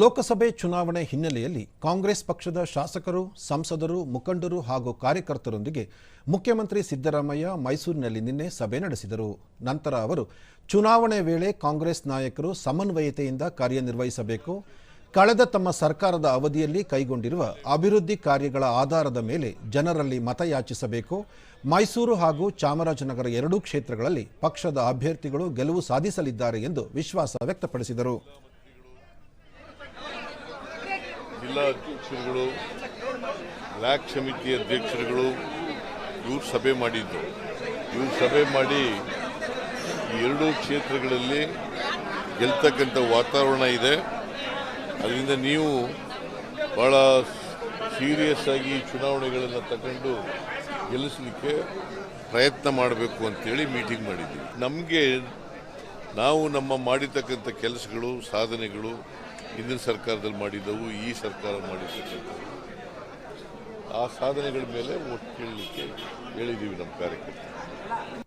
ಲೋಕಸಭೆ ಚುನಾವಣೆ ಹಿನ್ನೆಲೆಯಲ್ಲಿ ಕಾಂಗ್ರೆಸ್ ಪಕ್ಷದ ಶಾಸಕರು, ಸಂಸದರು, ಮುಖಂಡರು ಹಾಗೂ ಕಾರ್ಯಕರ್ತರೊಂದಿಗೆ ಮುಖ್ಯಮಂತ್ರಿ ಸಿದ್ದರಾಮಯ್ಯ ಮೈಸೂರಿನಲ್ಲಿ ನಿನ್ನೆ ಸಭೆ ನಡೆಸಿದರು. ನಂತರ ಅವರು, ಚುನಾವಣೆ ವೇಳೆ ಕಾಂಗ್ರೆಸ್ ನಾಯಕರು ಸಮನ್ವಯತೆಯಿಂದ ಕಾರ್ಯನಿರ್ವಹಿಸಬೇಕು. ಕಳೆದ ತಮ್ಮ ಸರ್ಕಾರದ ಅವಧಿಯಲ್ಲಿ ಕೈಗೊಂಡಿರುವ ಅಭಿವೃದ್ಧಿ ಕಾರ್ಯಗಳ ಆಧಾರದ ಮೇಲೆ ಜನರಲ್ಲಿ ಮತಯಾಚಿಸಬೇಕು. ಮೈಸೂರು ಹಾಗೂ ಚಾಮರಾಜನಗರ ಎರಡೂ ಕ್ಷೇತ್ರಗಳಲ್ಲಿ ಪಕ್ಷದ ಅಭ್ಯರ್ಥಿಗಳು ಗೆಲುವು ಸಾಧಿಸಲಿದ್ದಾರೆ ಎಂದು ವಿಶ್ವಾಸ ವ್ಯಕ್ತಪಡಿಸಿದರು. ಜಿಲ್ಲಾಧ್ಯಕ್ಷರುಗಳು ಬ್ಲ್ಯಾಕ್ ಸಮಿತಿ ಅಧ್ಯಕ್ಷರುಗಳು ಇವರು ಸಭೆ ಮಾಡಿದ್ದು. ಇವ್ರು ಸಭೆ ಮಾಡಿ ಎರಡೂ ಕ್ಷೇತ್ರಗಳಲ್ಲಿ ಗೆಲ್ತಕ್ಕಂಥ ವಾತಾವರಣ ಇದೆ. ಅದರಿಂದ ನೀವು ಭಾಳ ಸೀರಿಯಸ್ ಆಗಿ ಚುನಾವಣೆಗಳನ್ನು ತಗೊಂಡು ಗೆಲ್ಲಿಸಲಿಕ್ಕೆ ಪ್ರಯತ್ನ ಮಾಡಬೇಕು ಅಂತೇಳಿ ಮೀಟಿಂಗ್ ಮಾಡಿದ್ದೀವಿ ನಮಗೆ ನಾವು ನಮ್ಮ ಮಾಡಿರ್ತಕ್ಕಂಥ ಕೆಲಸಗಳು, ಸಾಧನೆಗಳು ಹಿಂದಿನ ಸರ್ಕಾರದಲ್ಲಿ ಮಾಡಿದ್ದವು ಈ ಸರ್ಕಾರ ಮಾಡಿರ್ತಕ್ಕಂಥವು ಆ ಸಾಧನೆಗಳ ಮೇಲೆ ಒಟ್ಟು ಕೇಳಲಿಕ್ಕೆ ಹೇಳಿದ್ದೀವಿ ನಮ್ಮ ಕಾರ್ಯಕರ್ತರು.